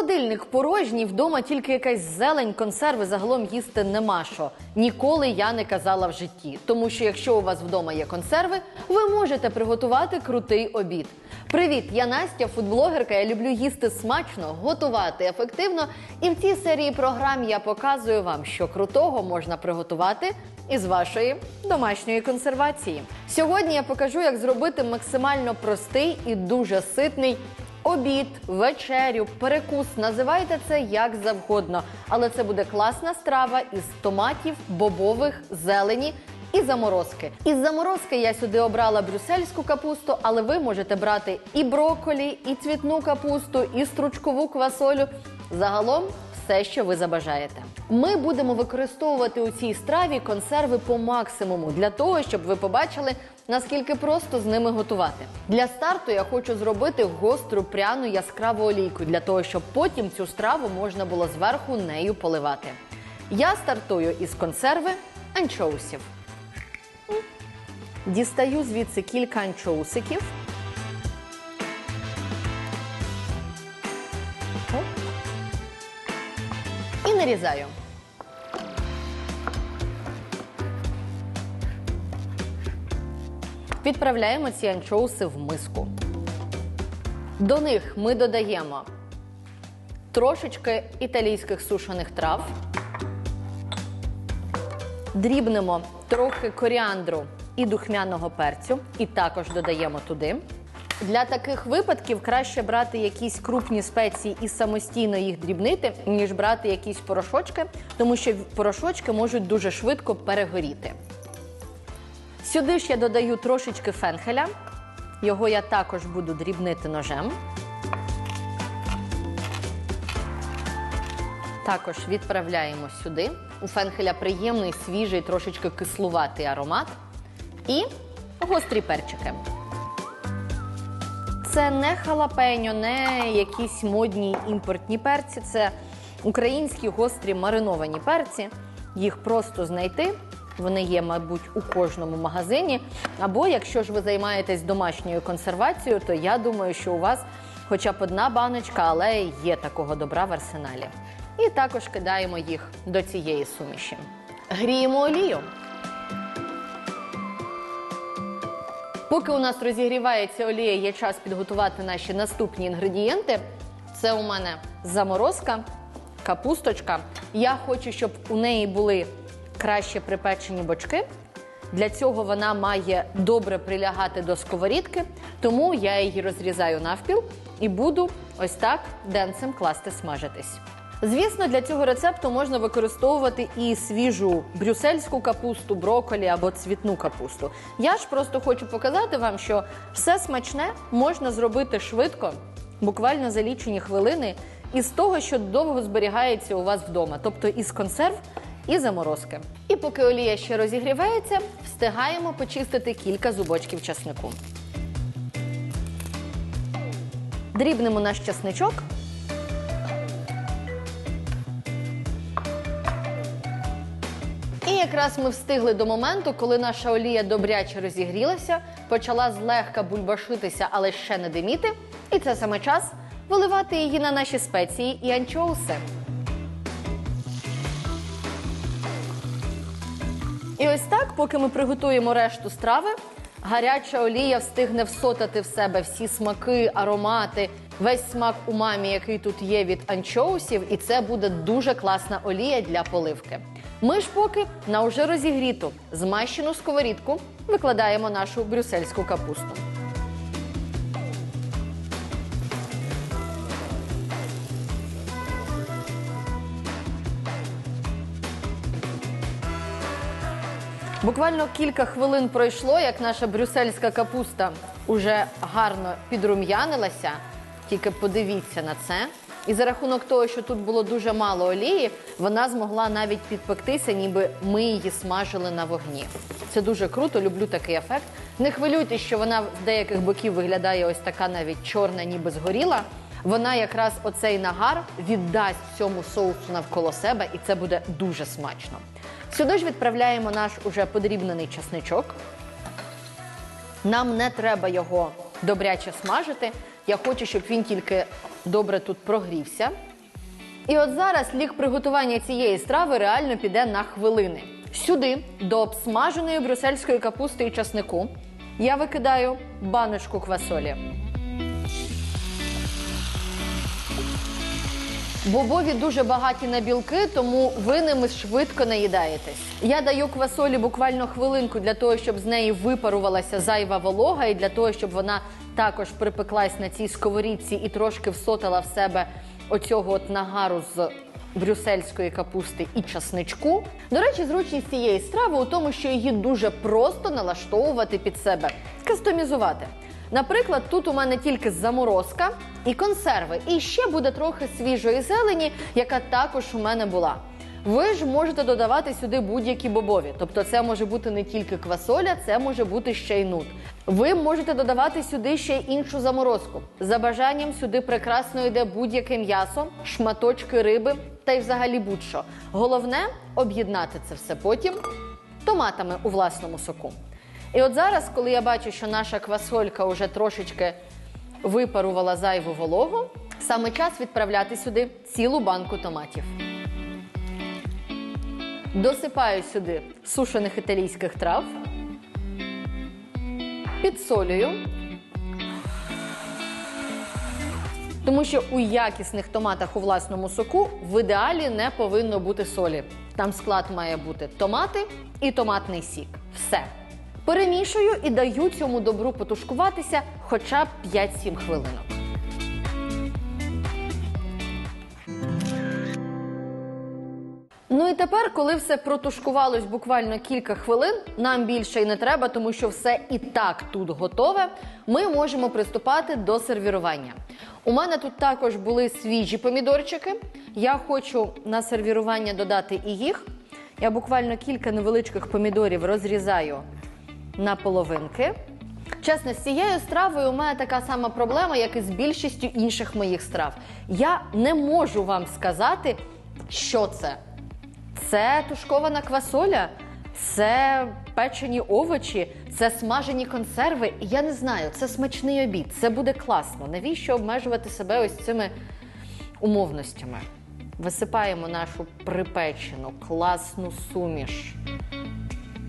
Холодильник порожній, вдома тільки якась зелень, консерви загалом їсти нема що. Ніколи я не казала в житті. Тому що якщо у вас вдома є консерви, ви можете приготувати крутий обід. Привіт, я Настя, фудблогерка. Я люблю їсти смачно, готувати ефективно. І в цій серії програм я показую вам, що крутого можна приготувати із вашої домашньої консервації. Сьогодні я покажу, як зробити максимально простий і дуже ситний Обід, вечерю, перекус, називайте це як завгодно, але це буде класна страва із томатів, бобових, зелені і заморозки. Із заморозки я сюди обрала брюссельську капусту, але ви можете брати і брокколі, і цвітну капусту, і стручкову квасолю. Загалом все, що ви забажаєте. Ми будемо використовувати у цій страві консерви по максимуму для того, щоб ви побачили, наскільки просто з ними готувати. Для старту я хочу зробити гостру пряну яскраву олійку для того, щоб потім цю страву можна було зверху нею поливати. Я стартую із консерви анчоусів. Дістаю звідси кілька анчоусиків. Нарізаю. Відправляємо ці анчоуси в миску. До них ми додаємо трошечки італійських сушених трав, дрібнемо трохи коріандру і духмяного перцю, і також додаємо туди. Для таких випадків краще брати якісь крупні спеції і самостійно їх дрібнити, ніж брати якісь порошочки, тому що порошочки можуть дуже швидко перегоріти. Сюди ж я додаю трошечки фенхеля. Його я також буду дрібнити ножем. Також відправляємо сюди. У фенхеля приємний, свіжий, трошечки кислуватий аромат. І гострі перчики. Це не халапеньо, не якісь модні імпортні перці. Це українські гострі мариновані перці. Їх просто знайти. Вони є, мабуть, у кожному магазині. Або якщо ж ви займаєтесь домашньою консервацією, то я думаю, що у вас хоча б одна баночка, але є такого добра в арсеналі. І також кидаємо їх до цієї суміші. Гріємо олію. Поки у нас розігрівається олія, є час підготувати наші наступні інгредієнти. Це у мене заморозка, капусточка. Я хочу, щоб у неї були краще припечені бочки. Для цього вона має добре прилягати до сковорідки, тому я її розрізаю навпіл і буду ось так денцем класти смажитись. Звісно, для цього рецепту можна використовувати і свіжу брюссельську капусту, брокколі або цвітну капусту. Я ж просто хочу показати вам, що все смачне можна зробити швидко, буквально за лічені хвилини, із того, що довго зберігається у вас вдома, тобто із консерв і заморозки. І поки олія ще розігрівається, встигаємо почистити кілька зубочків часнику. Дрібнемо наш часничок. Якраз ми встигли до моменту, коли наша олія добряче розігрілася, почала злегка бульбашитися, але ще не диміти. І це саме час виливати її на наші спеції і анчоуси. І ось так, поки ми приготуємо решту страви, гаряча олія встигне всотати в себе всі смаки, аромати, весь смак умамі, який тут є від анчоусів, і це буде дуже класна олія для поливки. Ми ж поки на уже розігріту змащену сковорідку викладаємо нашу брюссельську капусту. Буквально кілька хвилин пройшло, як наша брюссельська капуста уже гарно підрум'янилася. Тільки подивіться на це. І за рахунок того, що тут було дуже мало олії, вона змогла навіть підпектися, ніби ми її смажили на вогні. Це дуже круто, люблю такий ефект. Не хвилюйтесь, що вона з деяких боків виглядає ось така навіть чорна, ніби згоріла. Вона якраз оцей нагар віддасть цьому соусу навколо себе, і це буде дуже смачно. Сюди ж відправляємо наш уже подрібнений часничок. Нам не треба його добряче смажити. Я хочу, щоб він тільки добре тут прогрівся. І от зараз лік приготування цієї страви реально піде на хвилини. Сюди, до обсмаженої брюссельської капусти і часнику, я викидаю баночку квасолі. Бобові дуже багаті на білки, тому ви ними швидко наїдаєтесь. Я даю квасолі буквально хвилинку для того, щоб з неї випарувалася зайва волога, і для того, щоб вона також припеклась на цій сковорідці і трошки всотала в себе оцього от нагару з брюссельської капусти і часничку. До речі, зручність цієї страви у тому, що її дуже просто налаштовувати під себе, кастомізувати. Наприклад, тут у мене тільки заморозка і консерви, і ще буде трохи свіжої зелені, яка також у мене була. Ви ж можете додавати сюди будь-які бобові, тобто це може бути не тільки квасоля, це може бути ще й нут. Ви можете додавати сюди ще й іншу заморозку. За бажанням сюди прекрасно йде будь-яке м'ясо, шматочки риби та й взагалі будь-що. Головне об'єднати це все потім томатами у власному соку. І от зараз, коли я бачу, що наша квасолька вже трошечки випарувала зайву вологу, саме час відправляти сюди цілу банку томатів. Досипаю сюди сушених італійських трав, підсолюю. Тому що у якісних томатах у власному соку в ідеалі не повинно бути солі. Там склад має бути томати і томатний сік. Все. Перемішую і даю цьому добру потушкуватися хоча б 5-7 хвилинок. Ну і тепер, коли все протушкувалось буквально кілька хвилин, нам більше й не треба, тому що все і так тут готове. Ми можемо приступати до сервірування. У мене тут також були свіжі помідорчики. Я хочу на сервірування додати і їх. Я буквально кілька невеличких помідорів розрізаю на половинки. Чесно, з цією стравою у мене така сама проблема, як і з більшістю інших моїх страв. Я не можу вам сказати, що це. Це тушкована квасоля, це печені овочі, це смажені консерви. Я не знаю, це смачний обід, це буде класно. Навіщо обмежувати себе ось цими умовностями? Висипаємо нашу припечену класну суміш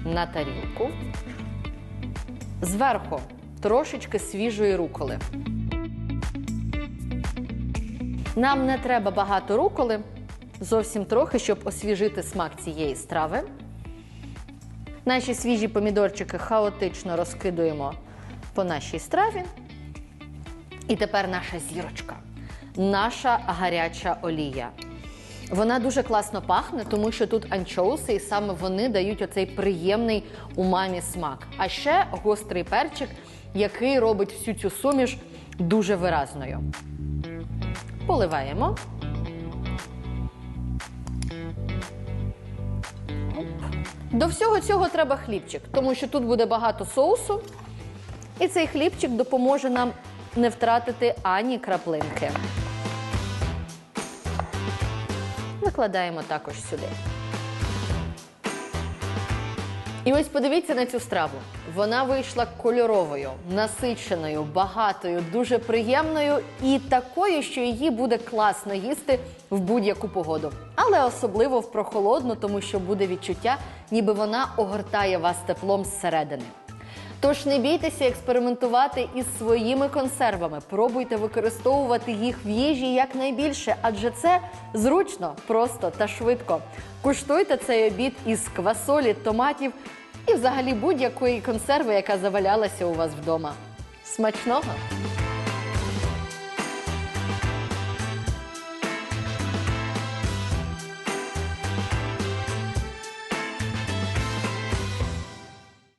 на тарілку. Зверху трошечки свіжої руколи. Нам не треба багато руколи, зовсім трохи, щоб освіжити смак цієї страви. Наші свіжі помідорчики хаотично розкидуємо по нашій страві. І тепер наша зірочка, наша гаряча олія. Вона дуже класно пахне, тому що тут анчоуси, і саме вони дають оцей приємний умамі смак. А ще гострий перчик, який робить всю цю суміш дуже виразною. Поливаємо. До всього цього треба хлібчик, тому що тут буде багато соусу, і цей хлібчик допоможе нам не втратити ані краплинки. Викладаємо також сюди. І ось подивіться на цю страву. Вона вийшла кольоровою, насиченою, багатою, дуже приємною і такою, що її буде класно їсти в будь-яку погоду. Але особливо в прохолодну, тому що буде відчуття, ніби вона огортає вас теплом зсередини. Тож не бійтеся експериментувати із своїми консервами. Пробуйте використовувати їх в їжі якнайбільше, адже це зручно, просто та швидко. Куштуйте цей обід із квасолі, томатів і взагалі будь-якої консерви, яка завалялася у вас вдома. Смачного!